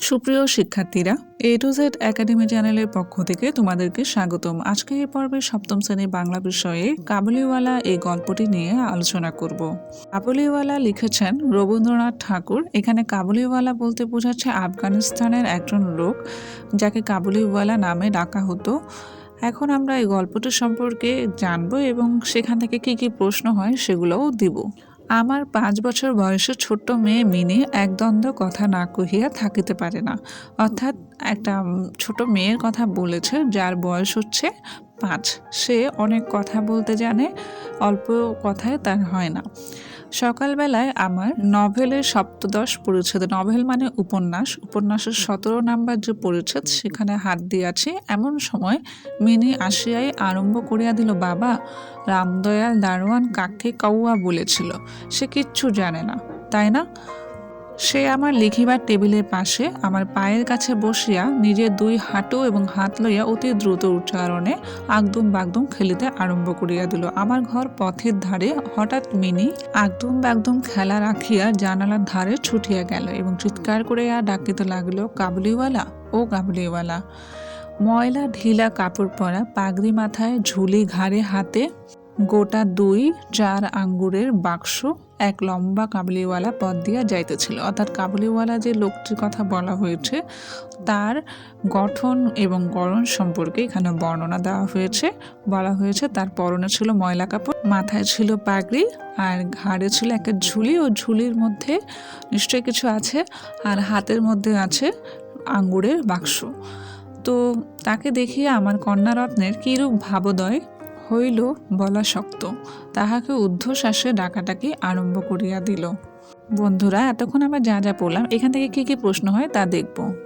সুপ্রিয় শিক্ষার্থীরা এ to Z academy চ্যানেলের পক্ষ থেকে তোমাদেরকে স্বাগতম। আজকে এই পর্বে সপ্তম শ্রেণির বাংলা বিষয়ে কাবুলিওয়ালা এই গল্পটি নিয়ে আলোচনা করব। কাবুলিওয়ালা লিখেছেন, রবীন্দ্রনাথ ঠাকুর এখানে কাবুলিওয়ালা বলতে বোঝাচ্ছে আফগানিস্তানের একজন লোক যাকে কাবুলিওয়ালা নামে ডাকা হতো। এখন আমরা এই গল্পটি সম্পর্কে জানব এবং সেখান থেকে কি কি প্রশ্ন হয় সেগুলোও দিব। আমার পাঁচ বছর বয়সে ছোট্ট মেয়ে মিনি একদ্বন্দ্ব কথা না কহিয়া থাকিতে পারে না। অর্থাৎ একটা ছোট মেয়ের কথা বলেছে, যার বয়স হচ্ছে পাঁচ। সে অনেক কথা বলতে জানে, অল্প কথায় তার হয় না। সকালবেলায় আমার নভেলের সপ্তদশ পরিচ্ছেদ, নভেল মানে উপন্যাস, উপন্যাসের সতেরো নাম্বার যে পরিচ্ছেদ, সেখানে হাত দিয়াছি। এমন সময় মিনি আসিয়াই আরম্ভ করিয়া দিল, বাবা, রামদয়াল দারোয়ান কাকে কাউয়া বলেছিল? সে কিচ্ছু জানে না। তাই না? সে আমার লিখিবার টেবিলের পাশে আমার পায়ের কাছে বসিয়া নিজের দুই হাঁটু এবং হাত লইয়া অতি দ্রুত উচ্চারণে আগদুম বাগদুম খেলিতে আরম্ভ করিয়া দিল। আমার ঘর পথের ধারে হঠাৎ মিনি আগদুম বাগদুম খেলা রাখিয়া জানালার ধারে ছুটিয়া গেল এবং চিৎকার করিয়া ডাকিতে লাগল, কাবুলিওয়ালা, ও কাবুলিওয়ালা, ময়লা ঢিলা কাপড় পরা পাগড়ি মাথায় ঝুলি ঘাড়ে হাতে গোটা দুই চার আঙ্গুরের বাক্স এক লম্বা কাবুলিওয়ালা পথ দিয়া যাইতেছিল। অর্থাৎ কাবুলিওয়ালা যে লোকটির কথা বলা হয়েছে, তার গঠন এবং গড়ন সম্পর্কে এখানে বর্ণনা দেওয়া হয়েছে। বলা হয়েছে, তার পরনে ছিল ময়লা কাপড়, মাথায় ছিল পাগড়ি আর ঘাড়ে ছিল একটা ঝুলি। ও ঝুলির মধ্যে নিশ্চয়ই কিছু আছে আর হাতের মধ্যে আছে আঙ্গুরের বাক্স। তো তাকে দেখিয়া আমার কন্যারত্নের কীরূপ ভাবোদয় হইল বলা শক্ত। তাহাকে ঊর্ধ্বশ্বাসে ডাকাটাকি আরম্ভ করিয়া দিল। বন্ধুরা, এতক্ষণ আমরা যা যা পড়লাম, এখান থেকে কী কী প্রশ্ন হয় তা দেখব।